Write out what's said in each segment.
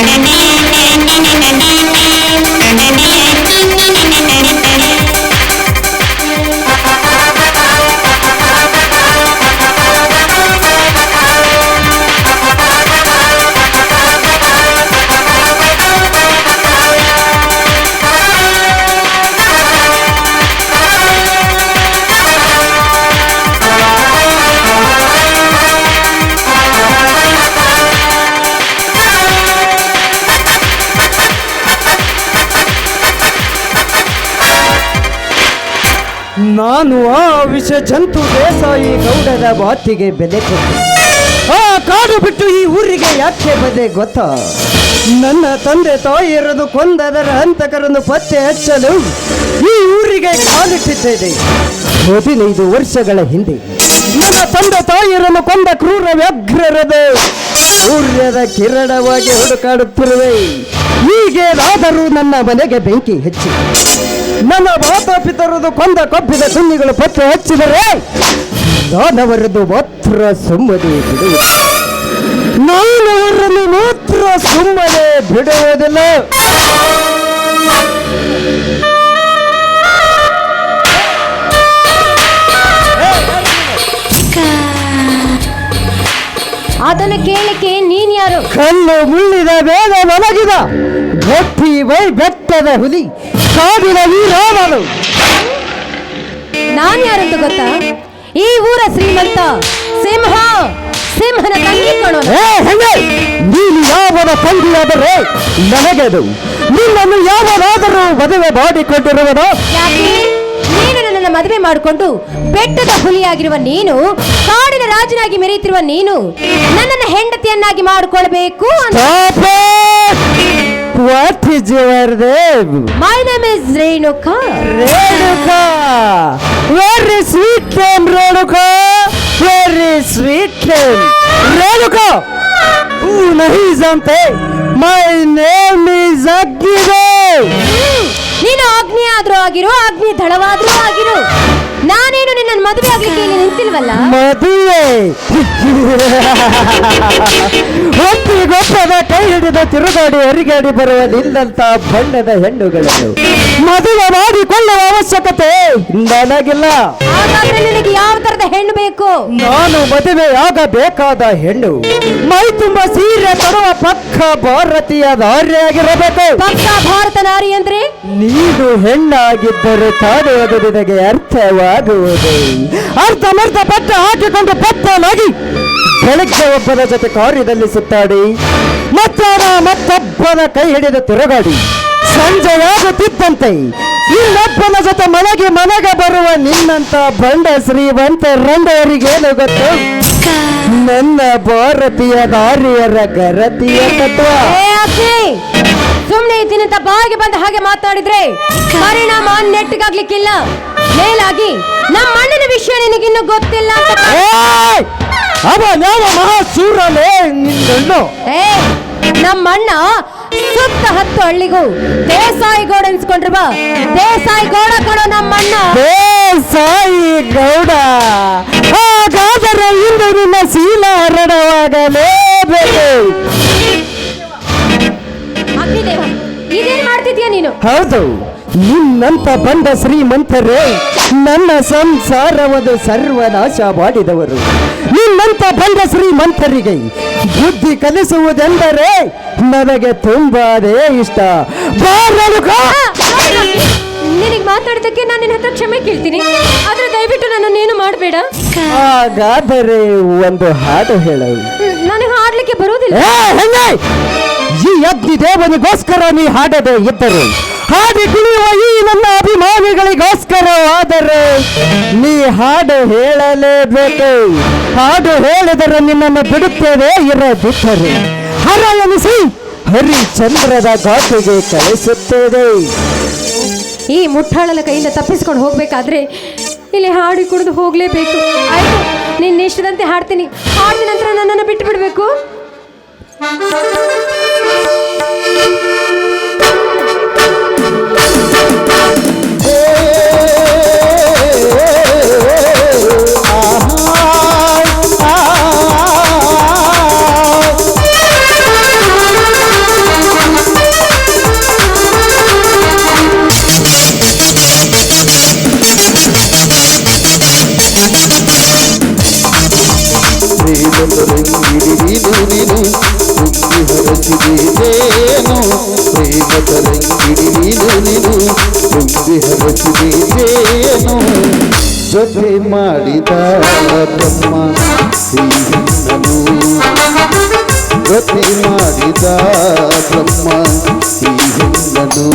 Nene. ನಾನು ಆ ವಿಷ ಜಂತು ದೇಸಾಯಿ ಗೌಡರ ಮಾತಿಗೆ ಬೆಲೆ ಕೊಟ್ಟು. ಆ ಕಾಡು ಬಿಟ್ಟು ಈ ಊರಿಗೆ ಯಾಕೆ ಬದೆ ಗೊತ್ತಾ? ನನ್ನ ತಂದೆ ತಾಯಿಯರನ್ನು ಕೊಂದದರ ಹಂತಕರನ್ನು ಪತ್ತೆ ಹಚ್ಚಲು ಈ ಊರಿಗೆ ಕಾಲಿಟ್ಟಿದ್ದೇನೆ. ಹದಿನೈದು ವರ್ಷಗಳ ಹಿಂದೆ ನನ್ನ ತಂದೆ ತಾಯಿಯರನ್ನು ಕೊಂದ ಕ್ರೂರ ವ್ಯಗ್ರರದೆ ಸೂರ್ಯದ ಕಿರಣವಾಗಿ ಹುಡುಕಾಡುತ್ತಿರುವೆ. ಹೀಗೇನಾದರೂ ನನ್ನ ಮನೆಗೆ ಬೆಂಕಿ ಹಚ್ಚಿ ನನ್ನ ಮಾತಾಪಿತರದು ಕೊಂದ ಕಬ್ಬಿದ ಸುನ್ನಿಗಳು ಪತ್ತೆ ಹಚ್ಚಿದರೆ ನಾನವರದು ಮಾತ್ರ ಸುಮ್ಮನೆ ಬಿಡುವುದು. ನಾನು ಅವರನ್ನು ಮಾತ್ರ ಸುಮ್ಮನೆ ಬಿಡುವುದಿಲ್ಲ. ಅದನ್ನು ಕೇಳಲಿಕ್ಕೆ ನೀನ್ ಯಾರು? ಕಲ್ಲು ಮುಳ್ಳಿದ ಬೇಗ ಮಲಗಿದ. ಗಟ್ಟಿ ಬೈ ಬೆಟ್ಟದ ಹುಲಿ ಕಾಡಿನ ವೀರಾಮನು ನಾನ್ ಯಾರಂತ ಗೊತ್ತಾ? ಈ ಊರ ಶ್ರೀಮಂತ ಸಿಂಹ ಸಿಂಹನ ತಂಗಿ ಕಣೋ. ಏ ಹೆಣ್ಣೆ ನೀನು ಯಾವನ ತಂಗಿಯಾದರೆ ನನಗೆದು? ನಿನ್ನನ್ನು ಯಾವನಾದರೂ ಮದುವೆ ಮಾಡಿಕೊಂಡಿರುವನೋ? ಯಾಕೆ? ಮದುವೆ ಮಾಡಿಕೊಂಡು ಬೆಟ್ಟದ ಹುಲಿಯಾಗಿರುವ ನೀನು ಕಾಡಿನ ರಾಜನಾಗಿ ಮೆರೆಯುತ್ತಿರುವ ನೀನು ನನ್ನನ್ನು ಹೆಂಡತಿಯನ್ನಾಗಿ ಮಾಡಿಕೊಳ್ಬೇಕು! What is your name? My name is Renuka Renuka! Very sweet name, Renuka! Very sweet name! Renuka! Who nahi jante? My name is Agnidev! ನೀನು ಆಗ್ನೇಯ ಆದ್ರೂ ಆಗಿರು ಅಗ್ನಿ ದಳವಾದ್ರೂ ಆಗಿರು. ನಾನೇನು ನಿನ್ನ ಮದುವೆ ಆಗ್ಲಿಕ್ಕೆ ಇಲ್ಲಿ ನಿಂತಿಲ್ವಲ್ಲ? ಮದುವೆ. ಒಪ್ಪಿಗೊಪ್ಪದ ಕೈ ಹಿಡಿದ ತಿರುಗಾಡಿ ಅರಿಗಾಡಿ ಬರುವ ನಿಂದಂತ ಬಣ್ಣದ ಹೆಣ್ಣುಗಳನ್ನು ಮದುವೆ ಮಾಡಿಕೊಳ್ಳುವ ಅವಶ್ಯಕತೆ ನನಗಿಲ್ಲ. ಹಾಗಾದ್ರೆ ನಿನಗೆ ಯಾವ ತರದ ಹೆಣ್ಣು ಬೇಕು? ನಾನು ಮದುವೆ ಆಗಬೇಕಾದ ಹೆಣ್ಣು. ಮೈ ತುಂಬ ಸೀರೆ ತರುವ ಪಕ್ಕ ಭಾರತೀಯ ದಾರಿಯಾಗಿರಬೇಕು ಪಕ್ಕ ಭಾರತ ನಾರಿ ಅಂದ್ರೆ? ನೀನು ಹೆಣ್ಣಾಗಿದ್ದರೆ ತಾಡುವುದು ನಿನಗೆ ಅರ್ಥವಾಗುವುದು ಅರ್ಧಮರ್ಧ ಬಟ್ಟೆ ಹಾಕಿಕೊಂಡು ಪತ್ತಲಾಗಿ ಬೆಳಗ್ಗೆ ಒಬ್ಬನ ಜೊತೆ ಕಾರ್ಯದಲ್ಲಿ ಸುತ್ತಾಡಿ ಮಧ್ಯಾಹ್ನ ಮತ್ತೊಬ್ಬನ ಕೈ ಹಿಡಿದು ತಿರುಗಾಡಿ ಸಂಜೆಯಾಗುತ್ತಿದ್ದಂತೆ ಇನ್ನೊಬ್ಬನ ಜೊತೆ ಮನೆಗೆ ಮನೆಗೆ ಬರುವ ನಿನ್ನಂತ ಬಂಡ ಶ್ರೀಮಂತ ರಂಡವರಿಗೇನು ಗೊತ್ತು? ನನ್ನ ಭಾರತೀಯ ದಾರಿಯರ ಗರತಿಯ ತತ್ವ. ಸುಮ್ಮನೆ ಇದ್ದೀನಿ ಸುಮ್ನೆ ಬಂದು ಬಾಯಿಗೆ ಬಂದ ಹಾಗೆ ಮಾತಾಡಿದ್ರೆ ಪರಿಣಾಮ ನೆಟ್ಟಿಗಾಗ್ಲಿಕ್ಕಿಲ್ಲ. ಮೇಲಾಗಿ ನಮ್ಮ ಅಣ್ಣನ ವಿಷಯ ನಿನಗಿನ್ನು ಗೊತ್ತಿಲ್ಲ ಅಂತ ಅಣ್ಣ ಅವ ಯಾವ ಮಹಾಸೂರನೇ ನಿನ್ನನ್ನು? ಏ ನಮ್ಮಣ್ಣ ಸುತ್ತ ಹತ್ತು ಹಳ್ಳಿಗೂ ದೇಸಾಯಿ ಗೌಡ ಅನ್ಸ್ಕೊಂಡ್ರವ ದೇಸಾಯಿ ಗೌಡ ಕಣೋ ನಮ್ಮಣ್ಣ ಸಾಯಿ ಗೌಡ ಹಾಗಾದರೆ ಇಂದು ನಿನ್ನ ಶೀಲ ಹರಡವಾಗಲೇಬೇಕು ಅಗ್ನಿದೇವ ಇದೇನ್ ಮಾಡ್ತಿದ್ಯಾ ನೀನು? ಹೌದು. ನಿನ್ನಂತ ಬಂದ ಶ್ರೀಮಂತರೇ ನನ್ನ ಸಂಸಾರವದು ಸರ್ವನಾಶ ಮಾಡಿದವರು ನಿನ್ನಂತ ಬಂದ ಶ್ರೀಮಂತರಿಗೆ ಬುದ್ಧಿ ಕಲಿಸುವುದೆಂದರೆ ನನಗೆ ತುಂಬಾನೇ ಇಷ್ಟ ಬಾರಲುಕ ನಿನಗೆ ಮಾತಾಡೋದಕ್ಕೆ ನಾನು ನಿನ್ನ ಹತ್ರ ಕ್ಷಮೆ ಕೇಳ್ತೀನಿ ಹಾಗಾದರೆ ಒಂದು ಹಾಡು ಹೇಳು. ನನಗೆ ಹಾಡ್ಲಿಕ್ಕೆ ಹೆಣ್ಣೆ! ಈ ಅಗ್ನಿ ದೇವನಿಗೋಸ್ಕರ ನೀ ಹಾಡದೆ ಇದ್ದರು ಹಾಡಿ ಕುಣಿಯುವ ಈ ನನ್ನ ಅಭಿಮಾನಿಗಳಿಗೋಸ್ಕರವಾದರೆ ನೀ ಹಾಡು ಹೇಳಲೇಬೇಕು. ಹಾಡು ಹೇಳಿದರೆ ನಿನ್ನನ್ನು ಬಿಡುತ್ತೇವೆ ಇರದಿದ್ದರೆ ಹರ ಎನಿಸಿ ಹರಿಚಂದ್ರದ ಗಾತೆಗೆ ಕಳಿಸುತ್ತೇವೆ. ಈ ಮುಟ್ಟಾಳನ ಕೈಯಿಂದ ತಪ್ಪಿಸ್ಕೊಂಡು ಹೋಗ್ಬೇಕಾದ್ರೆ ಇಲ್ಲಿ ಹಾಡಿ ಕುಡಿದು ಹೋಗ್ಲೇಬೇಕು. ಆಯ್ತು ನಿನ್ನ ಇಷ್ಟದಂತೆ ಹಾಡ್ತೀನಿ. ಹಾಡಿದ ನಂತರ ನನ್ನನ್ನು ಬಿಟ್ಟು ಬಿಡಬೇಕು? ಹರಚಿದೇನು ಪ್ರೇಮ ತರಂಗಿಡಿ ನೀನು ತುಂಬಿ ಹರಚಿದೇನು ಜೊತೆ ಮಾಡಿದ ಬ್ರಹ್ಮ ಸಿಂಹನು ಜೊತೆ ಮಾಡಿದ ಬ್ರಹ್ಮ ಸಿಂಹನು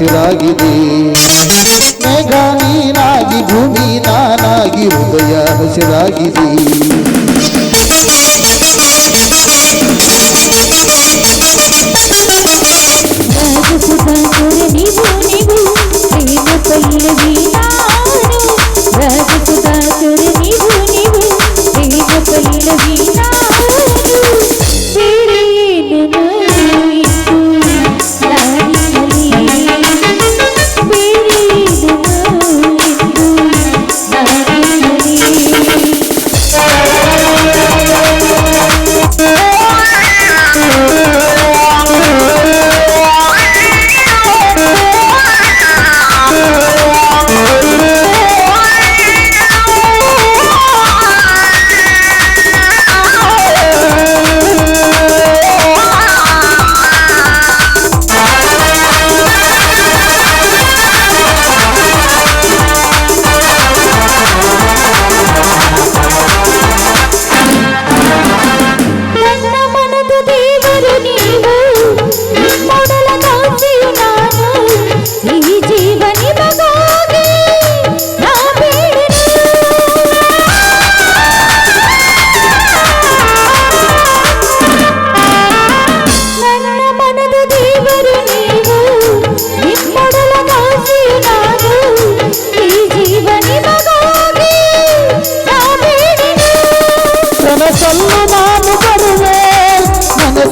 ಹಸಿರಾಗಿದೆ ಮೇಘ ನೀನಾಗಿ ಭೂಮಿ ನಾನಾಗಿ ಹೃದಯ ಹಸಿರಾಗಿದೆ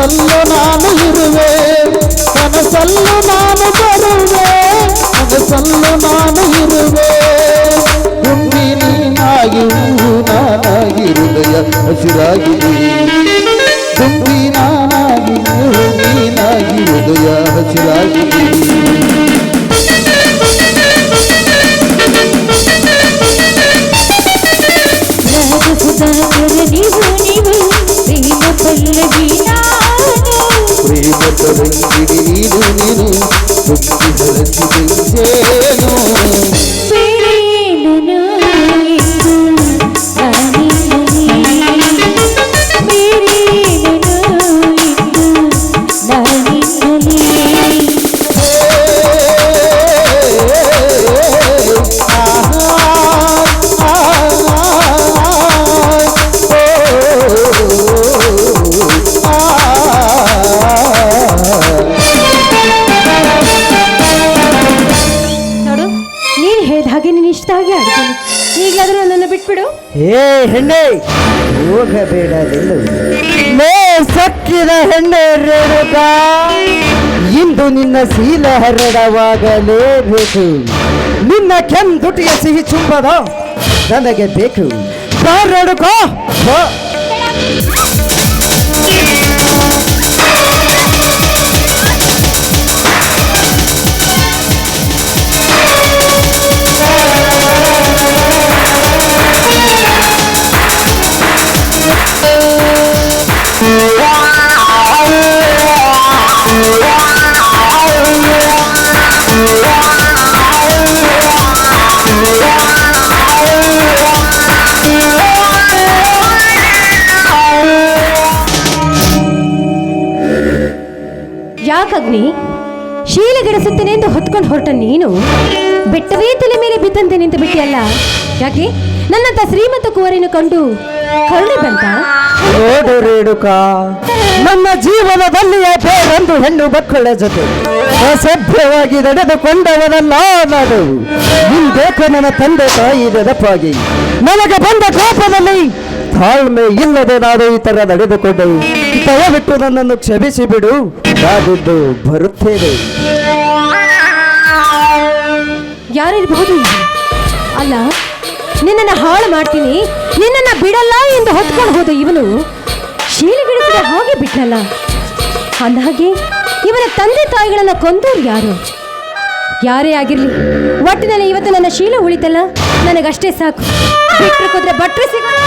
ಕನಸಲ್ಲೂ ನಾನು ಇರುವೆ ಕನಸಲ್ಲೂ ನಾನು ಬರುವೆ ಕನಸಲ್ಲೂ ನಾನು ಇರುವೆ ಹುಟ್ಟಿ ನೀನಾಗಿ ನಾನಾಗಿ ಹೃದಯ ಹಸಿರಾಗಿದೆ ಹುಟ್ಟಿ ನಾನಾಗಿ ನೀನಾಗಿ ಹೃದಯ ಹಸಿರಾಗಿದೆ ಹಾಗೆ ನೀನು ಇಷ್ಟ ಆಗಿ ಆಡ್ತೀನಿ. ಈಗಲಾದ್ರೂ ನನ್ನನ್ನು ಬಿಟ್ಬಿಡು. ಏ, ಹೆಣ್ಣೆ! ಹೋಗಬೇಡ ಸಕ್ಕಿದ ಹೆಣ್ಣೆ ರೇಣುಕಾ, ಇಂದು ನಿನ್ನ ಶೀಲ ಹರಡವಾಗಲೇಬೇಕು. ನಿನ್ನ ಕೆಂದುಟಿಯ ಸಿಹಿ ಚುಂಬದ ನನಗೆ ಬೇಕು. ಬಾರಡುಕೋ! ಹೊರಟ ನೀನು? ಬೆಟ್ಟವೇ ತಲೆ ಮೇಲೆ ಬಿದ್ದಂತೆ ನಿಂತು ಬಿಟ್ಟಿಯಲ್ಲ? ಯಾಕೆ? ನನ್ನಂತ ಶ್ರೀಮಂತ ಕುವರಿನ ಕಂಡು ಕರುಣೆ ಬಂತ? ನೋಡು ರೇಣುಕ ನನ್ನ ಜೀವನದಲ್ಲಿ ಬೇರೊಂದು ಹೆಣ್ಣು ಮಕ್ಕಳ ಜೊತೆ ಅಸಭ್ಯವಾಗಿ ನಡೆದುಕೊಂಡವನಲ್ಲ ನಾನು. ನಿಂದೇಕ ನನ್ನ ತಂದೆ ತಾಯಿ ನೆನಪಾಗಿ. ನನಗೆ ಬಂದ ಕೋಪದಲ್ಲಿ ತಾಳ್ಮೆ ಇಲ್ಲದೆ ನಾನು ಈ ತರ ನಡೆದುಕೊಂಡೆ. ದಯವಿಟ್ಟು ನನ್ನನ್ನು ಕ್ಷಮಿಸಿ ಬಿಡು ನಾನಿದ್ದು ಬರುತ್ತೇನೆ. ಯಾರಿರಬಹುದು? ಅಲ್ಲ, ನಿನ್ನನ್ನು ಹಾಳು ಮಾಡ್ತೀನಿ, ನಿನ್ನನ್ನು ಬಿಡಲ್ಲ ಎಂದು ಹೊತ್ಕೊಂಡು ಹೋದ ಇವನು ಶೀಲಗಿಡಿಸಿದ ಹಾಗೆ ಬಿಟ್ಟಲ್ಲ ಅಂದಹಾಗೆ, ಇವನ ತಂದೆ ತಾಯಿಗಳನ್ನು ಕೊಂದೋರು ಯಾರು? ಯಾರೇ ಆಗಿರ್ಲಿ, ಒಟ್ಟಿನಲ್ಲಿ ಇವತ್ತು ನನ್ನ ಶೀಲ ಉಳಿತಲ್ಲ? ನನಗಷ್ಟೇ ಸಾಕು. ಬಿಟ್ಟರೆ ಸಿಗೋಣ